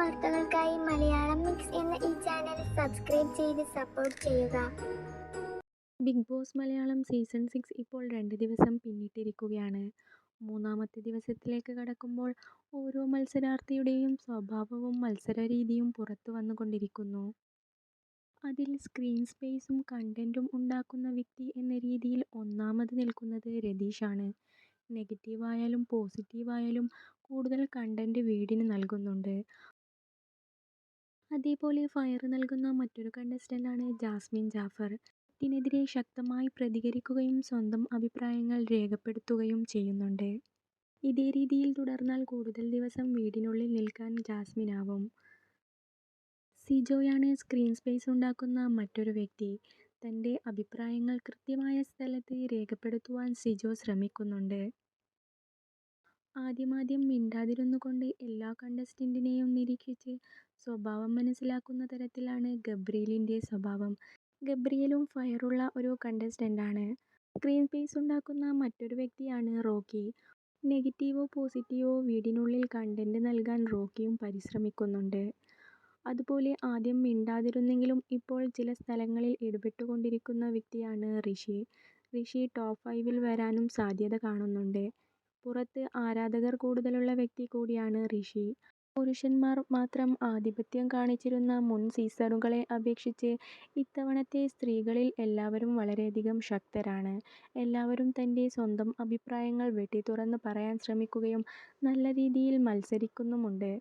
വാർത്തകൾക്കായി മലയാളം മിക്സ് എന്ന ഈ ചാനൽ സബ്സ്ക്രൈബ് ചെയ്ത് സപ്പോർട്ട് ചെയ്യുക. Bigg Boss Malayalam season six ഇപ്പോൾ രണ്ട് ദിവസം പിന്നിട്ടിരിക്കുകയാണ്. മൂന്നാമത്തെ ദിവസത്തിലേക്ക് കടക്കുമ്പോൾ ഓരോ മത്സരാർത്ഥിയുടെയും സ്വഭാവവും മത്സര രീതിയും പുറത്തു വന്നുകൊണ്ടിരിക്കുന്നു. അതിൽ സ്ക്രീൻ സ്പേസും കണ്ടന്റും ഉണ്ടാക്കുന്ന വ്യക്തി എന്ന രീതിയിൽ ഒന്നാമത് നിൽക്കുന്നത് രതീഷാണ് നെഗറ്റീവായാലും പോസിറ്റീവായാലും കൂടുതൽ കണ്ടന്റ് വീടിന് നൽകുന്നുണ്ട്. അതേപോലെ ഫയർ നൽകുന്ന മറ്റൊരു കണ്ടസ്റ്റന്റാണ് ജാസ്മിൻ ജാഫർ. ഇതിനെതിരെ ശക്തമായി പ്രതികരിക്കുകയും സ്വന്തം അഭിപ്രായങ്ങൾ രേഖപ്പെടുത്തുകയും ചെയ്യുന്നുണ്ട്. ഇതേ രീതിയിൽ തുടർന്നാൽ കൂടുതൽ ദിവസം വീടിനുള്ളിൽ നിൽക്കാൻ ജാസ്മിനാവും. സിജോയാണ് സ്ക്രീൻ സ്പേസ് ഉണ്ടാക്കുന്ന മറ്റൊരു വ്യക്തി. തന്റെ അഭിപ്രായങ്ങൾ കൃത്യമായ സ്ഥലത്ത് രേഖപ്പെടുത്തുവാൻ സിജോ ശ്രമിക്കുന്നുണ്ട്. ആദ്യമാദ്യം മിണ്ടാതിരുന്നുകൊണ്ട് എല്ലാ കണ്ടസ്റ്റന്റിനെയും നിരീക്ഷിച്ച് സ്വഭാവം മനസ്സിലാക്കുന്ന തരത്തിലാണ് ഗബ്രിയലിന്റെ സ്വഭാവം. ഗബ്രിയലും ഫയറുള്ള ഒരു കണ്ടസ്റ്റന്റാണ് സ്ക്രീൻ സ്പേസ് ഉണ്ടാക്കുന്ന മറ്റൊരു വ്യക്തിയാണ് റോക്കി. നെഗറ്റീവോ പോസിറ്റീവോ വീടിനുള്ളിൽ കണ്ടന്റ് നൽകാൻ റോക്കിയും പരിശ്രമിക്കുന്നുണ്ട്. അതുപോലെ ആദ്യം മിണ്ടാതിരുന്നെങ്കിലും ഇപ്പോൾ ചില സ്ഥലങ്ങളിൽ ഇടപെട്ടുകൊണ്ടിരിക്കുന്ന വ്യക്തിയാണ് ഋഷി. ഋഷി ടോപ്പ് ഫൈവിൽ വരാനും സാധ്യത കാണുന്നുണ്ട്. പുറത്ത് ആരാധകർ കൂടുതലുള്ള വ്യക്തി കൂടിയാണ് ഋഷി. പുരുഷന്മാർ മാത്രം ആധിപത്യം കാണിച്ചിരുന്ന മുൻ സീസണുകളെ അപേക്ഷിച്ച് ഇത്തവണത്തെ സ്ത്രീകളിൽ എല്ലാവരും വളരെയധികം ശക്തരാണ്. എല്ലാവരും തന്റെ സ്വന്തം അഭിപ്രായങ്ങൾ വെട്ടിത്തുറന്ന് പറയാൻ ശ്രമിക്കുകയും നല്ല രീതിയിൽ മത്സരിക്കുന്നുമുണ്ട്.